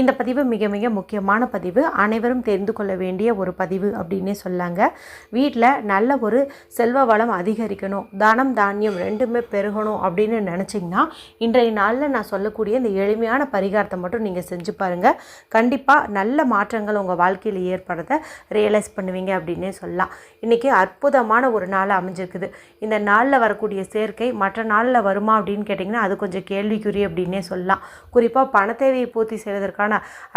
இந்த பதிவு மிக மிக முக்கியமான பதிவு. அனைவரும் தெரிந்து கொள்ள வேண்டிய ஒரு பதிவு அப்படின்னே சொல்லாங்க. வீட்டில் நல்ல ஒரு செல்வ வளம் அதிகரிக்கணும் தானம் தானியம் ரெண்டுமே பெருகணும் அப்படின்னு நினச்சிங்கன்னா இன்றைய நாளில் நான் சொல்லக்கூடிய இந்த எளிமையான பரிகாரத்தை மட்டும் நீங்கள் செஞ்சு பாருங்கள் கண்டிப்பாக நல்ல மாற்றங்கள் உங்கள் வாழ்க்கையில் ஏற்படுறத ரியலைஸ் பண்ணுவீங்க அப்படின்னே சொல்லலாம். இன்றைக்கி அற்புதமான ஒரு நாள் அமைஞ்சிருக்குது. இந்த நாளில் வரக்கூடிய சேர்க்கை மற்ற நாளில் வருமா அப்படின்னு கேட்டிங்கன்னா அது கொஞ்சம் கேள்விக்குறி அப்படின்னே சொல்லலாம். குறிப்பாக பண தேவையை பூர்த்தி செய்வதற்கான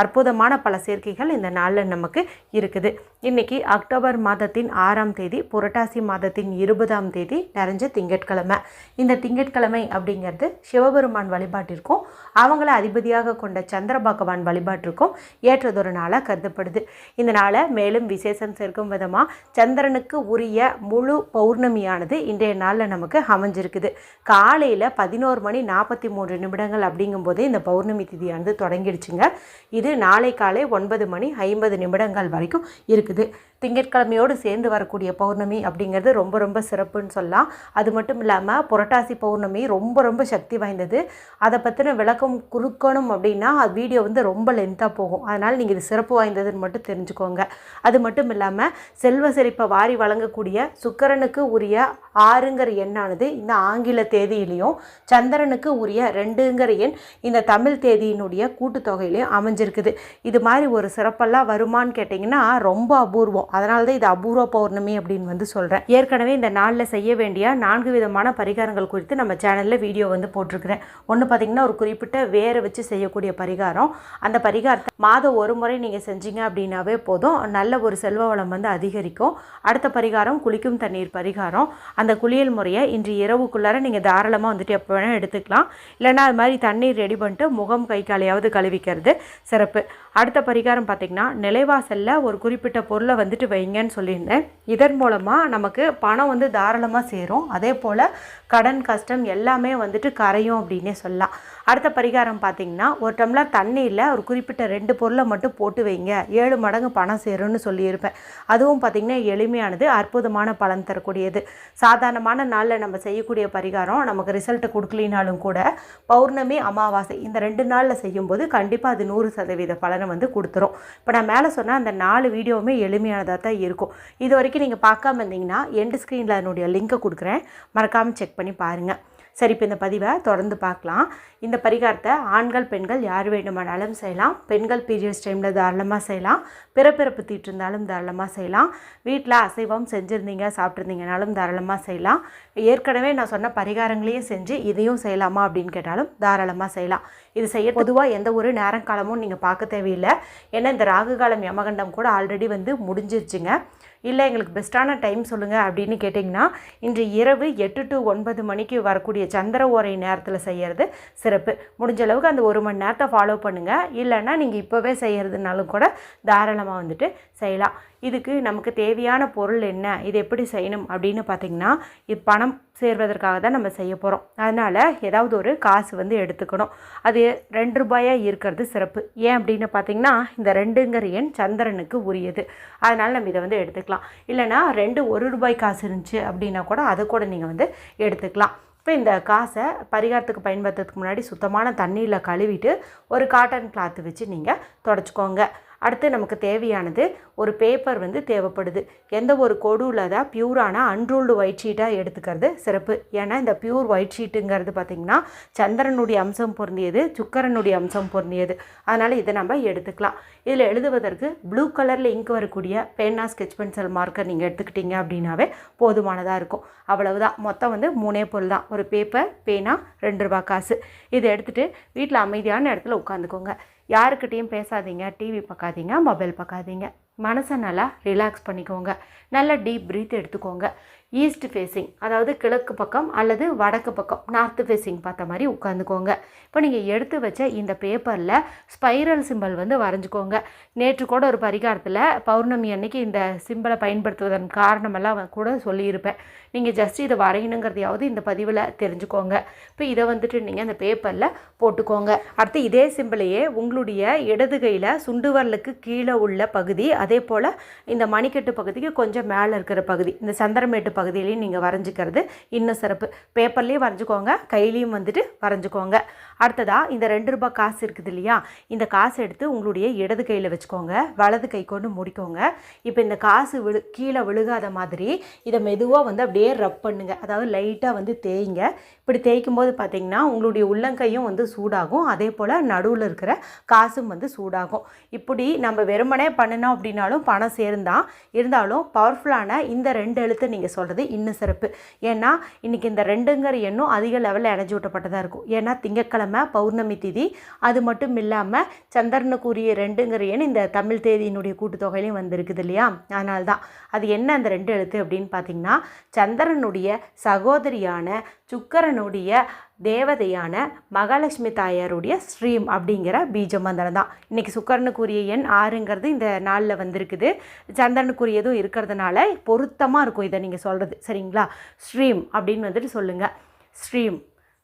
அற்புதமான பல சேர்க்கைகள் இந்த நாளில் நமக்கு இருக்குது. இன்றைக்கி அக்டோபர் மாதத்தின் ஆறாம் தேதி புரட்டாசி மாதத்தின் இருபதாம் தேதி நிறைஞ்ச திங்கட்கிழமை. இந்த திங்கட்கிழமை அப்படிங்கிறது சிவபெருமான் வழிபாட்டிற்கும் அவங்கள அதிபதியாக கொண்ட சந்திர பகவான் வழிபாட்டிற்கும் ஏற்றதொரு நாளாக கருதப்படுது. இந்த நாளை மேலும் விசேஷம் சேர்க்கும் விதமாக சந்திரனுக்கு உரிய முழு பௌர்ணமியானது இன்றைய நாளில் நமக்கு அமைஞ்சிருக்குது. காலையில் பதினோரு மணி நாற்பத்தி மூன்று நிமிடங்கள் அப்படிங்கும்போதே இந்த பௌர்ணமி திதியானது தொடங்கிடுச்சுங்க. இது நாளை காலை ஒன்பது மணி ஐம்பது நிமிடங்கள் வரைக்கும் இருக்குது. திங்கட்கிழமையோடு சேர்ந்து வரக்கூடிய பௌர்ணமி அப்படிங்கிறது ரொம்ப ரொம்ப சிறப்புன்னு சொல்லலாம். அது மட்டும் இல்லாமல் புரட்டாசி பௌர்ணமி ரொம்ப ரொம்ப சக்தி வாய்ந்தது. அதை பற்றின விளக்கம் கொடுக்கணும் அப்படின்னா அது வீடியோ வந்து ரொம்ப லென்த்தாக போகும். அதனால் நீங்கள் இது சிறப்பு வாய்ந்ததுன்னு மட்டும் தெரிஞ்சுக்கோங்க. அது மட்டும் இல்லாமல் செல்வ செழிப்பை வாரி வழங்கக்கூடிய சுக்கரனுக்கு உரிய ஆறுங்கிற எண்ணானது இந்த ஆங்கில தேதியிலையும் சந்திரனுக்கு உரிய ரெண்டுங்கிற எண் இந்த தமிழ் தேதியினுடைய கூட்டுத்தொகையிலையும் அமைஞ்சிருக்குது. இது மாதிரி ஒரு சிறப்பெல்லாம் வருமான்னு கேட்டிங்கன்னா ரொம்ப அபூர்வம். அதனால தான் இது அபூர்வ பௌர்ணமி அப்படின்னு வந்து சொல்கிறேன் ஏற்கனவே இந்த நாளில் செய்ய வேண்டிய நான்கு விதமான பரிகாரங்கள் குறித்து நம்ம சேனலில் வீடியோ வந்து போட்டிருக்கிறேன். ஒன்று பார்த்திங்கன்னா ஒரு குறிப்பிட்ட வேரை வச்சு செய்யக்கூடிய பரிகாரம். அந்த பரிகாரத்தை மாதம் ஒரு முறை நீங்கள் செஞ்சீங்க அப்படின்னாவே போதும். நல்ல ஒரு செல்வ வளம் வந்து அதிகரிக்கும். அடுத்த பரிகாரம் குளிக்கும் தண்ணீர் பரிகாரம். அந்த குளியல் முறையை இன்று இரவுக்குள்ளார நீங்கள் தாராளமாக வந்துட்டு எப்போ வேணால் எடுத்துக்கலாம். இல்லைன்னா அது மாதிரி தண்ணீர் ரெடி பண்ணிட்டு முகம் கை காலையாவது கழுவிக்கிறது சிறப்பு. அடுத்த பரிகாரம் பார்த்திங்கன்னா நிலைவாசலில் ஒரு குறிப்பிட்ட பொருளை வந்து வந்துட்டு வைங்கன்னு சொல்லியிருந்தேன். இதன் மூலமாக நமக்கு பணம் வந்து தாராளமாக சேரும். அதே போல் கடன் கஷ்டம் எல்லாமே வந்துட்டு கரையும் அப்படின்னே சொல்லலாம். அடுத்த பரிகாரம் பார்த்திங்கன்னா ஒரு டம்ளர் தண்ணியில் ஒரு குறிப்பிட்ட ரெண்டு பொருளை மட்டும் போட்டு வைங்க. ஏழு மடங்கு பணம் சேரும்னு சொல்லியிருப்பேன். அதுவும் பார்த்திங்கன்னா எளிமையானது அற்புதமான பலன் தரக்கூடியது. சாதாரணமான நாளில் நம்ம செய்யக்கூடிய பரிகாரம் நமக்கு ரிசல்ட்டை கொடுக்கலினாலும் கூட பௌர்ணமி அமாவாசை இந்த ரெண்டு நாளில் செய்யும்போது கண்டிப்பாக அது நூறு சதவீத பலனை வந்து கொடுத்துரும். இப்போ நான் மேலே சொன்னால் அந்த நாலு வீடியோவுமே எளிமையானதாக தான் இருக்கும். இது வரைக்கும் நீங்கள் பார்க்காம இருந்தீங்கன்னா எண்டு ஸ்க்ரீனில் அதனுடைய லிங்கை கொடுக்குறேன். மறக்காமல் செக் பண்ணி பாருங்கள் சரி இப்போ இந்த பதிவை தொடர்ந்து பார்க்கலாம். இந்த பரிகாரத்தை ஆண்கள் பெண்கள் யார் வேண்டுமானாலும் செய்யலாம். பெண்கள் பீரியட்ஸ் டைமில் தாராளமாக செய்யலாம். பிறப்பிறப்பு தீட்டு இருந்தாலும் தாராளமாக செய்யலாம். வீட்டில் அசைவம் செஞ்சுருந்தீங்க சாப்பிட்ருந்தீங்கனாலும் தாராளமாக செய்யலாம். ஏற்கனவே நான் சொன்ன பரிகாரங்களையும் செஞ்சு இதையும் செய்யலாமா அப்படின்னு கேட்டாலும் தாராளமாக செய்யலாம். இது செய்ய பொதுவாக எந்த ஒரு நேரம் காலமும் நீங்கள் பார்க்க தேவையில்லை. ஏன்னா இந்த ராகு காலம் யமகண்டம் கூட ஆல்ரெடி வந்து முடிஞ்சிருச்சுங்க. இல்லை எங்களுக்கு பெஸ்ட்டான டைம் சொல்லுங்கள் அப்படின்னு கேட்டிங்கன்னா இன்று இரவு எட்டு டு ஒன்பது மணிக்கு வரக்கூடிய சந்திர ஓரை நேரத்தில் செய்கிறது சிறப்பு. முடிஞ்ச அளவுக்கு அந்த ஒரு மணி நேரத்தை ஃபாலோ பண்ணுங்கள் இல்லைன்னா நீங்கள் இப்போவே செய்கிறதுனாலும் கூட தாராளமாக வந்துட்டு செய்யலாம். இதுக்கு நமக்கு தேவையான பொருள் என்ன? இது எப்படி செய்யணும்? அப்படின்னு பார்த்திங்கன்னா இது பணம் சேர்வதற்காக தான் நம்ம செய்ய போகிறோம் அதனால் ஏதாவது ஒரு காசு வந்து எடுத்துக்கணும். அது ரெண்டு ரூபாயாக இருக்கிறது சிறப்பு. ஏன் அப்படின்னு பார்த்திங்கன்னா இந்த ரெண்டுங்கிற எண் சந்திரனுக்கு உரியது. அதனால் நம்ம இதை வந்து எடுத்துக்கலாம். இல்லைனா ரெண்டு ஒரு ரூபாய் காசு இருந்துச்சு அப்படின்னா கூட அதை கூட நீங்கள் வந்து எடுத்துக்கலாம். இப்போ இந்த காசை பரிகாரத்துக்கு பயன்படுத்துறதுக்கு முன்னாடி சுத்தமான தண்ணியில் கழுவிட்டு ஒரு காட்டன் கிளாத்து வச்சு நீங்கள் தொடச்சிக்கோங்க. அடுத்து நமக்கு தேவையானது ஒரு பேப்பர் வந்து தேவைப்படுது. எந்த ஒரு கொடுவில் தான் பியூரான அன்ரூல்டு ஒயிட் ஷீட்டாக எடுத்துக்கிறது சிறப்பு. ஏன்னா இந்த பியூர் ஒயிட் ஷீட்டுங்கிறது பார்த்திங்கன்னா சந்திரனுடைய அம்சம் பொருந்தியது சுக்கரனுடைய அம்சம் பொருந்தியது. அதனால் இதை நம்ம எடுத்துக்கலாம். இதில் எழுதுவதற்கு ப்ளூ கலரில் இங்க் வரக்கூடிய பேனா ஸ்கெச் பென்சில் மார்க்கர் நீங்கள் எடுத்துக்கிட்டீங்க அப்படின்னாவே போதுமானதாக இருக்கும். அவ்வளவுதான். மொத்தம் வந்து மூணே பொருள் தான். ஒரு பேப்பர் பேனா ரெண்டு ரூபா காசு. இதை எடுத்துகிட்டு வீட்டில் அமைதியான இடத்துல உட்காந்துக்கோங்க. யாருக்கிட்டேயும் பேசாதீங்க டிவி பார்க்காதீங்க மொபைல் பார்க்காதீங்க. மனசை நல்லா ரிலாக்ஸ் பண்ணிக்கோங்க. நல்லா டீப் ப்ரீத் எடுத்துக்கோங்க. ஈஸ்ட் ஃபேஸிங் அதாவது கிழக்கு பக்கம் அல்லது வடக்கு பக்கம் நார்த்து ஃபேஸிங் பார்த்த மாதிரி உட்காந்துக்கோங்க இப்போ நீங்கள் எடுத்து வச்ச இந்த பேப்பரில் ஸ்பைரல் சிம்பல் வந்து வரைஞ்சிக்கோங்க. நேற்று கூட ஒரு பரிகாரத்தில் பௌர்ணமி அன்னைக்கு இந்த சிம்பலை பயன்படுத்துவதன் காரணமெல்லாம் கூட சொல்லியிருப்பேன். நீங்கள் ஜஸ்ட் இதை வரையணுங்கிறதையாவது இந்த பதிவில் தெரிஞ்சுக்கோங்க. இப்போ இதை வந்துட்டு நீங்கள் அந்த பேப்பரில் போட்டுக்கோங்க. அடுத்து இதே சிம்பிளையே உங்களுடைய இடது கையில் சுண்டுவரலுக்கு கீழே உள்ள பகுதி அதே போல் இந்த மணிக்கட்டு பகுதிக்கு கொஞ்சம் மேலே இருக்கிற பகுதி இந்த சந்திரமேட்டு பகுதியிலையும் நீங்கள் வரைஞ்சிக்கிறது இன்னும் சிறப்பு. பேப்பர்லேயும் வரைஞ்சிக்கோங்க கையிலையும் வந்துட்டு வரைஞ்சிக்கோங்க. அடுத்ததாக இந்த ரெண்டு ரூபாய் காசு இருக்குது இல்லையா? இந்த காசு எடுத்து உங்களுடைய இடது கையில் வச்சுக்கோங்க வலது கை கொண்டு முடிக்கோங்க. இப்போ இந்த காசு விழு கீழே விழுகாத மாதிரி இதை மெதுவாக வந்து அப்படியே ரப் பண்ணுங்க. அதாவது லைட்டாக வந்து தேய்ங்க. இப்படி தேய்க்கும் போது பார்த்தீங்கன்னா உங்களுடைய உள்ளங்கையும் வந்து சூடாகும். அதே போல் நடுவில் இருக்கிற காசும் வந்து சூடாகும். இப்படி நம்ம வெறுமனே பண்ணினோம் அப்படின்னாலும் பணம் சேர்ந்தான். இருந்தாலும் பவர்ஃபுல்லான இந்த ரெண்டு எழுத்து நீங்கள் சொல்கிறது இன்னும் சிறப்பு. ஏன்னா இன்றைக்கி இந்த ரெண்டுங்கிற எண்ணும் அதிக லெவலில் இணைஞ்சு விட்டப்பட்டதாக இருக்கும். ஏன்னா திங்கக்கிழமை பௌர்ணமி திதி அது மட்டும் இல்லாமல் சந்திரனுக்குரிய ரெண்டுங்கிற எண் இந்த தமிழ் தேதியினுடைய கூட்டுத்தொகையிலையும் வந்திருக்குது இல்லையா? அதனால தான் அது என்ன அந்த ரெண்டு எழுத்து அப்படின்னு பார்த்தீங்கன்னா சந்திரனுடைய சகோதரியான சுக்கரனுடைய தேவதையான மகாலட்சுமி தாயாருடைய ஸ்ரீம் அப்படிங்கிற பீஜ மந்திரம் தான். இன்றைக்கி சுக்கரனுக்குரிய எண் ஆறுங்கிறது இந்த நாளில் வந்திருக்குது. சந்திரனுக்குரியதும் இருக்கிறதுனால பொருத்தமாக இருக்கும் இதை நீங்கள் சொல்கிறது சரிங்களா? ஸ்ரீம் அப்படின்னு வந்துட்டு சொல்லுங்கள் ஸ்ரீம்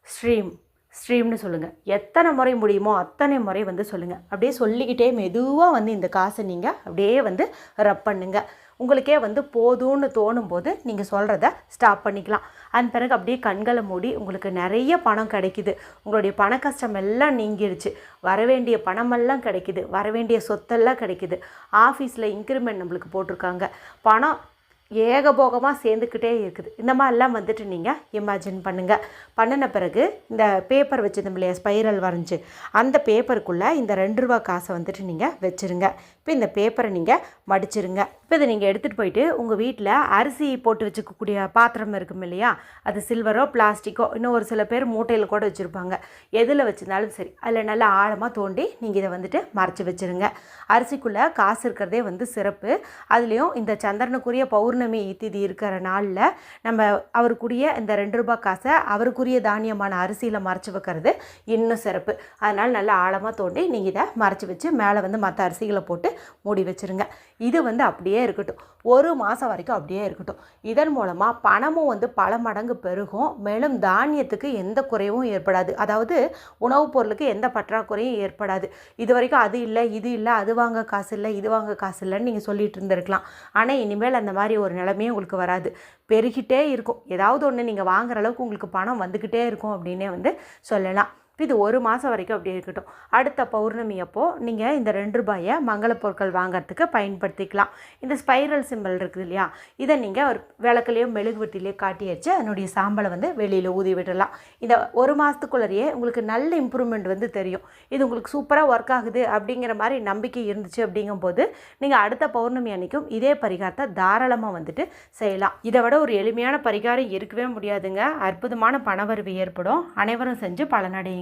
ஸ்ரீம் ஸ்ட்ரீம்னு சொல்லுங்கள் எத்தனை முறை முடியுமோ அத்தனை முறை வந்து சொல்லுங்கள் அப்படியே சொல்லிக்கிட்டே மெதுவாக வந்து இந்த காசை நீங்கள் அப்படியே வந்து ரப் பண்ணுங்கள் உங்களுக்கே வந்து போதும்னு தோணும் போது நீங்கள் சொல்கிறத ஸ்டாப் பண்ணிக்கலாம். அதன் பிறகு அப்படியே கண்களை மூடி உங்களுக்கு நிறைய பணம் கிடைக்கிது. உங்களுடைய பண கஷ்டம் எல்லாம் நீங்கிடுச்சு வர வேண்டிய பணமெல்லாம் கிடைக்கிது. வர வேண்டிய சொத்தெல்லாம் கிடைக்கிது. ஆஃபீஸில் இன்க்ரிமெண்ட் நம்மளுக்கு போட்டிருக்காங்க. பணம் ஏகபோகமாக சேர்ந்துக்கிட்டே இருக்குது. இந்த மாதிரிலாம் வந்துட்டு நீங்கள் இமேஜின் பண்ணுங்கள் பண்ணின பிறகு இந்த பேப்பர் வச்சுருந்தோம் இல்லையா ஸ்பைரல் வரைஞ்சி அந்த பேப்பருக்குள்ளே இந்த ரெண்டு ரூபா காசை வந்துட்டு நீங்கள் வச்சுருங்க. இப்போ இந்த பேப்பரை நீங்கள் மடிச்சிருங்க. இப்போ இதை நீங்கள் எடுத்துகிட்டு போயிட்டு உங்கள் வீட்டில் அரிசி போட்டு வச்சுக்கக்கூடிய பாத்திரம் இருக்கும் இல்லையா அது சில்வரோ பிளாஸ்டிக்கோ இன்னும் ஒரு சில பேர் மூட்டையில் கூட வச்சுருப்பாங்க. எதில் வச்சுருந்தாலும் சரி அதில் நல்லா ஆழமாக தோண்டி நீங்கள் இதை வந்துட்டு மறைச்சி வச்சுருங்க. அரிசிக்குள்ளே காசு இருக்கிறதே வந்து சிறப்பு. அதுலேயும் இந்த சந்திரனுக்குரிய பௌர்ணமி திதி இருக்கிற நாளில் நம்ம அவருக்குரிய இந்த ரெண்டு ரூபாய் காசை அவருக்குரிய தானியமான அரிசியில் மறைச்சி வைக்கிறது இன்னும் சிறப்பு. அதனால் நல்லா ஆழமாக தோண்டி நீங்கள் இதை மறைச்சி வச்சு மேலே வந்து மற்ற அரிசிகளை போட்டு மூடி வச்சுருங்க. இது வந்து அப்படியே இருக்கட்டும். ஒரு மாதம் வரைக்கும் அப்படியே இருக்கட்டும். இதன் மூலமாக பணமும் வந்து பல மடங்கு பெருகும். மேலும் தானியத்துக்கு எந்த குறைவும் ஏற்படாது. அதாவது உணவுப் பொருளுக்கு எந்த பற்றாக்குறையும் ஏற்படாது. இது வரைக்கும் அது இல்லை இது இல்லை அது வாங்க காசு இல்லை இது வாங்க காசு இல்லைன்னு நீங்கள் சொல்லிட்டு இருந்திருக்கலாம். ஆனால் இனிமேல் அந்த மாதிரி ஒரு நிலைமையும் உங்களுக்கு வராது. பெருகிட்டே இருக்கும். ஏதாவது ஒன்று நீங்கள் வாங்குற அளவுக்கு உங்களுக்கு பணம் வந்துக்கிட்டே இருக்கும் அப்படின்னே வந்து சொல்லலாம். இது ஒரு மாதம் வரைக்கும் அப்படி இருக்கட்டும். அடுத்த பௌர்ணமி அப்போது நீங்கள் இந்த ரெண்டு ரூபாயை மங்கள பொருட்கள் வாங்கிறதுக்கு பயன்படுத்திக்கலாம். இந்த ஸ்பைரல் சிம்பிள் இருக்குது இல்லையா? இதை நீங்கள் ஒரு விளக்குலையோ மெழுகுவட்டிலேயோ காட்டி வச்சு அதனுடைய சாம்பலை வந்து வெளியில் ஊதி விடலாம். இந்த ஒரு மாதத்துக்குள்ளேயே உங்களுக்கு நல்ல இம்ப்ரூவ்மெண்ட் வந்து தெரியும். இது உங்களுக்கு சூப்பராக ஒர்க் ஆகுது அப்படிங்கிற மாதிரி நம்பிக்கை இருந்துச்சு அப்படிங்கும்போது நீங்கள் அடுத்த பௌர்ணமி அன்னைக்கும் இதே பரிகாரத்தை தாராளமாக வந்துட்டு செய்யலாம். இதை விட ஒரு எளிமையான பரிகாரம் இருக்கவே முடியாதுங்க. அற்புதமான பணவரவு ஏற்படும். அனைவரும் செஞ்சு பலனடையுங்க.